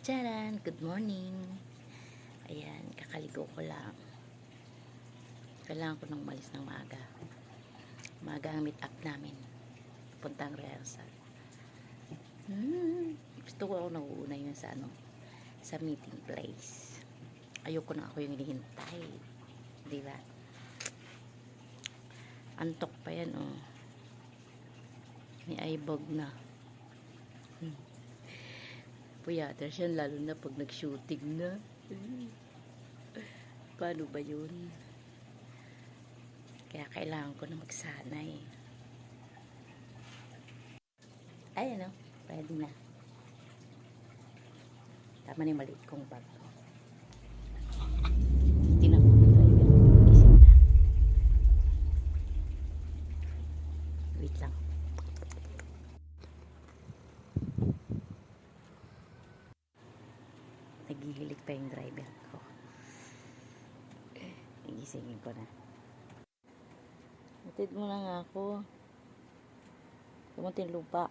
Charan! Good morning! Ayan, kakaligo ko lang. Kailangan ko nang malis ng maaga. Maaga ang meet up namin. Puntang rehearsal. Hmm, gusto ko ako nauuna yun sa ano, sa meeting place. Ayoko na ako yung hinihintay. Di ba? Antok pa yan, oh. May eyebog na. Hmm. Puyata siya, lalo na pag nag-shooting na. Paano ba yun? Kaya kailangan ko na magsanay. Ayan o, pwede na. Tama na yung maliit kong bag. Tinan mo, driver. Gising na. Wait lang. Naghihilig pa yung driver ko. Igisingin ko na. Matid mo na nga ako. Kumunting lupa.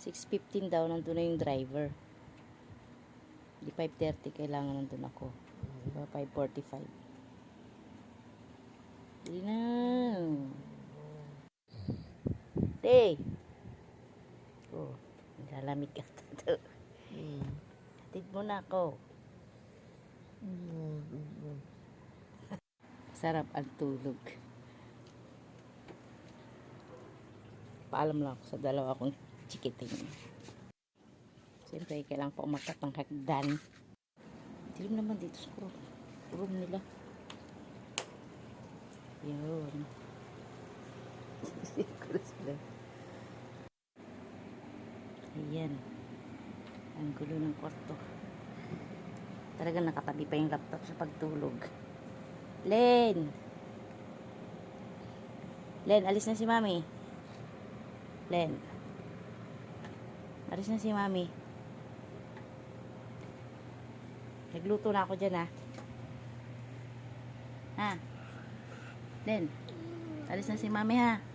6.15 daw nandun na yung driver. Di 5.30 kailangan nandun ako. Diba 5.45. Di na. Te. Nilalamig ka to. Hatid mo na ako. Sarap ang tulog. Paalam lang ako sa dalawa kong chikiting. Siyempre, kailangan pa umakat ng hagdan. Dilim naman dito sa room, room nila. Yun. Siguro sila. Ayan. Ang gulo ng kwarto. Talagang nakatabi pa yung laptop sa pagtulog. Len! Len, alis na si Mami. Len. Alis na si Mami. Nagluto na ako dyan, ha? Ha? Len, alis na si Mami, ha?